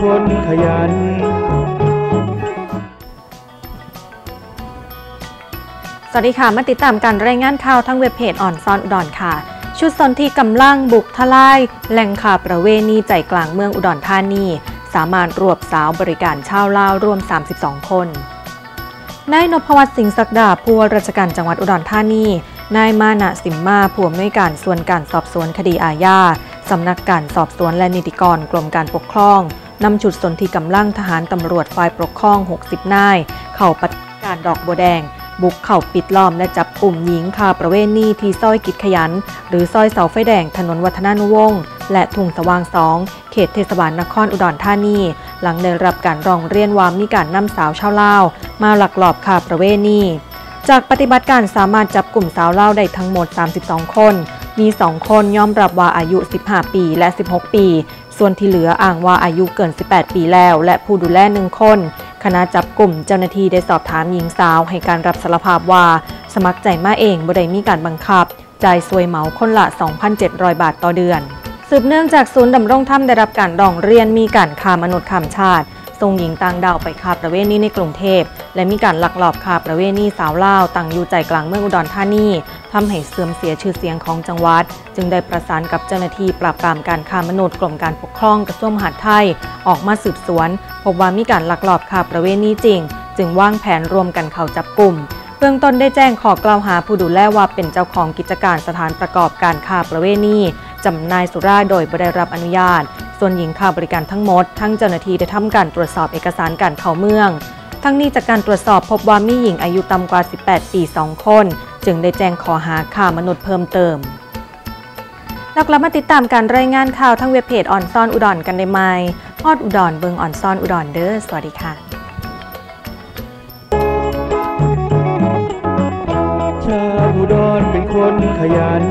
คนขยัน สวัสดีค่ะ มาติดตามการรายงานข่าวทั้งเว็บเพจอ่อนซอนอุดรค่ะ ชุดสนที่กำลังบุกทลายแหล่งข่าวประเวณีใจกลางเมืองอุดรธานี สามารถรวบสาวบริการชาวลาวรวม 32 คนนายนพวัฒน์สิงห์ศักดาผู้ว่าราชการจังหวัดอุดรธานี นายมานะสิมมาผู้อำนวยการส่วนการสอบสวนคดีอาญา สำนักการสอบสวนและนิติกรกรมการปกครอง นำชุดสนที่กำลังทหารตำรวจฝ่ายปกครอง 60 นาย เข้าปฏิบัติการดอกบัวแดง บุกเข้าปิดล้อมและจับกลุ่มหญิงคาประเวณีที่ซอยกิจขยัน หรือซอยเสาไฟแดงถนนวัฒนานุวงศ์และทุ่งสว่างสองเขตเทศบาลนครอุดรธานี หลังได้รับการร้องเรียนว่ามีการนำสาวชาวลาว มาหลักหลอบคาประเวณีจากปฏิบัติการสามารถจับกลุ่มสาวเล่าได้ทั้งหมด 32 คน มี 2 คนยอมรับว่าอายุ 15 ปีและ 16 ปี ส่วนที่เหลืออ้างว่าอายุเกิน 18 ปีแล้ว และผู้ดูแลหนึ่งคน คณะจับกลุ่มเจ้าหน้าที่ได้สอบถามหญิงสาว ให้การรับสารภาพว่า สมัครใจมาเองบ่ได้มีการบังคับ จ่ายสวยเหมาคนละ 2,700 บาทต่อเดือน สืบเนื่องจากศูนย์ดำรงธรรมได้รับการร้องเรียนมีการค้ามนุษย์ข้ามชาติ ส่งหญิงต่างดาวไปคาประเวณีในกรุงเทพ และมีการลักลอบคาประเวณีสาวลาวตั้งอยู่ใจกลางเมืองอุดรธานีทำให้เสื่อมเสียชื่อเสียงของจังหวัด จึงได้ประสานกับเจ้าหน้าที่ปราบปรามการค้ามนุษย์กรมการปกครองกระทรวงมหาดไทย ออกมาสืบสวน พบว่ามีการลักลอบคาประเวณีจริง จึงวางแผนรวมกันเข้าจับกลุ่มเบื้องต้นได้แจ้งขอกล่าวหาผู้ดูแลว่าเป็นเจ้าของกิจการสถานประกอบการค้าประเวณีจำหน่ายสุราโดยไม่ได้รับอนุญาต ส่วนหญิงค่าบริการทั้งหมด ทั้งเจ้าหน้าที่ได้ทำการตรวจสอบเอกสารการเข้าเมือง ทั้งนี้จากการตรวจสอบพบว่ามีหญิงอายุต่ำกว่า 18 ปี 2 คน จึงได้แจ้งขอหาข่ามนุษย์เพิ่มเติมแล้วกลับมาติดตามการรายงานข่าวทั้งเว็บเพจอ่อนซอนอุดรกันได้ไหมพอดอุดรเบิงอ่อนซอนอุดรเด้อสวัสดีค่ะชาวอุดรเป็นคนขยัน